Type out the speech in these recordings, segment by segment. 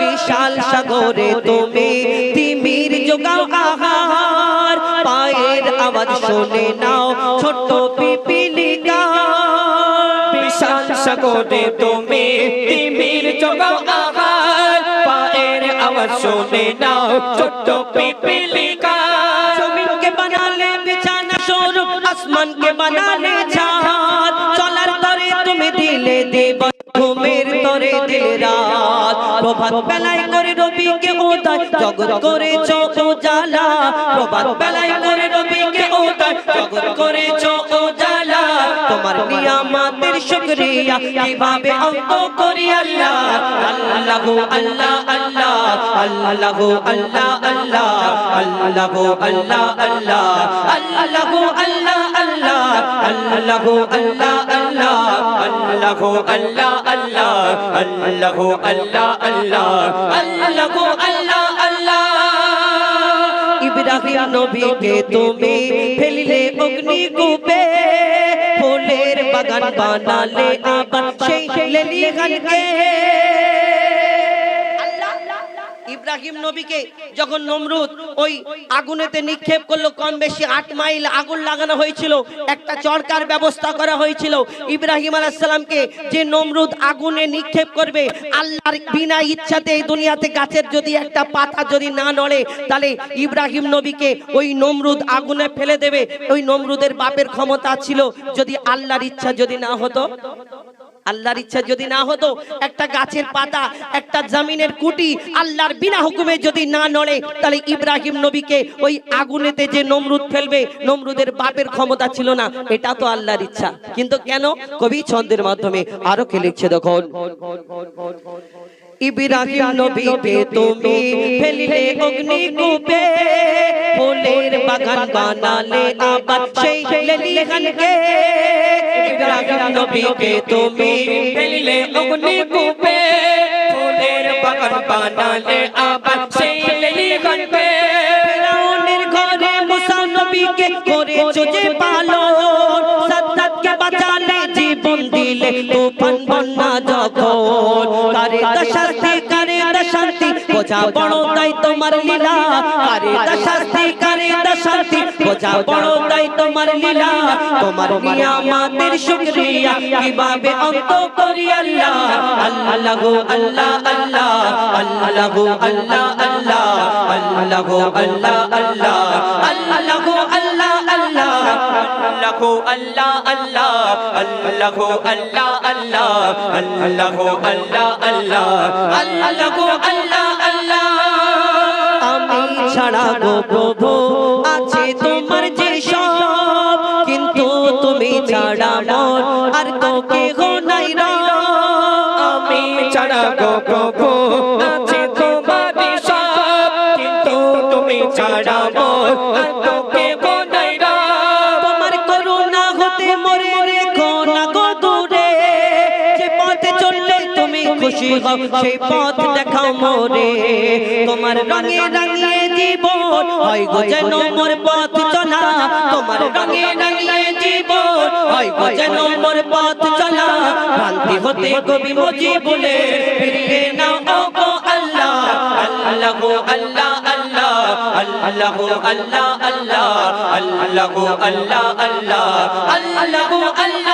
বিশাল সাগরে তুমি তিমির যোগাও আহার। পায়ের আওয়াজ শুনে নাও, ছোট্ট পিপিলিকা। বিশাল সাগরে তুমি তিমির জগাও আহার। পায়ের আওয়াজ শুনে নাও, ছোট্ট পিপিলিকা। জমিনকে বানালে বিছানা স্বরূপ আসমানকে বানালে ছাদ চলার তরে তুমি দিলে দেব ঘুমের তরে দিলে রাত। প্রভাত বেলায় করে রবিকে ওদায় জগৎ করেছ উজালা। প্রভাত বেলায় করে রবিকে ওদায় জগৎ করেছ উজালা। তোমার নিয়ামতের শুকরিয়া কীভাবে অন্ত করি আল্লাহ? আল্লাহ আল্লাহ আল্লাহ। আল্লাহ আল্লাহ আল্লাহ। আল্লাহ আল্লাহ আল্লাহ। আল্লাহ আল্লাহ আল্লাহ আল্লাহ আল্লাহ আল্লাহ আল্লাহ আল্লাহ আল্লাহ আল্লাহ আল্লাহ আল্লাহ আল্লাহ আল্লাহ আল্লাহ ইব্রাহিম নবীকে তুমি ফেলিলে অগ্নি কূপে ফুলের বাগান বানালে আবার সেই লেলিহানকে ইব্রাহিম নবীকে যখন নমরুদ ওই আগুনেতে নিক্ষেপ করল, কম বেশি আট মাইল আগুন লাগানো হয়েছিল, একটা চরকার ব্যবস্থা করা হয়েছিল। ইব্রাহিম আলাইসাল্লামকে যে নমরুদ আগুনে নিক্ষেপ করবে, আল্লাহর বিনা ইচ্ছাতে এই দুনিয়াতে গাছের যদি একটা পাতা যদি না নড়ে, তাহলে ইব্রাহিম নবীকে ওই নমরুদ আগুনে ফেলে দেবে। ওই নমরুদের বাপের ক্ষমতা ছিল যদি আল্লাহর ইচ্ছা যদি না হতো। আল্লাহর ইচ্ছা যদি না হতো, একটা গাছের পাতা, একটা জামিনের কুটি আল্লাহর বিনা হুকুমে যদি না নড়ে, তাহলে ইব্রাহিম নবীকে ওই আগুনেতে যে নমরুদ ফেলবে, নমরুদের বাপের ক্ষমতা ছিল না। এটা তো আল্লাহর ইচ্ছা। কিন্তু কেন? কবি ছন্দের মাধ্যমে। আরও কে লিখছে দেখুন। ইব্রাহিম নবীকে তুমি ফেলিলে অগ্নি কূপে ফুলের বাগান বানালে আবার সেই লেলিহানকে। ইব্রাহিম নবীকে তুমি ফেলিলে অগ্নি কূপে ফুলের বাগান বানালে আবার সেই লেলিহান পে ফেরাউনের ঘরে মুসা নবীকে করেছ যে পালন। সাদ্দাতকে বাঁচালে জীবন দিলে তুফান বন্যা যখন কারে দশান্তি বোঝা বড় তাই তোমার লীলা। কারে দশাস্তি কারে দশান্তি বোঝা বড় তাই তোমার লীলা। তোমার নিয়ামতের শুকরিয়া। কীভাবে অন্ত করি আল্লাহ। আল্লাহ। আল্লাহ আল্লাহ আল্লাহ। আল্লাহ আল্লাহ আল্লাহ। আল্লাহ আল্লাহ আল্লাহ। আল্লাহ আল্লাহ আল্লাহ। আল্লাহ আল্লাহ আল্লাহ। আল্লাহ আল্লাহ আল্লাহ। আল্লাহ আল্লাহ আল্লাহ। আল্লাহ আল্লাহ প্রভু, আছে তোমার যে সব, কিন্তু তুমি ছাড়া মোর আর তো নাই আমি ছাড়া গো আছে তোমারই সব, কিন্তু তুমি ছাড়া মোর আর তো কেহ নাই তোমার করুণা হতে মরে রেখো না গো দূরে। যে পথে চললে তুমি খুশি হও, সেই পথ দেখাও মোরে তোমার রঙে রাঙিয়ে اللہ لگو اللہ اللہ اللہ لگو اللہ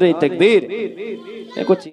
নারে তাকবীর। করছি।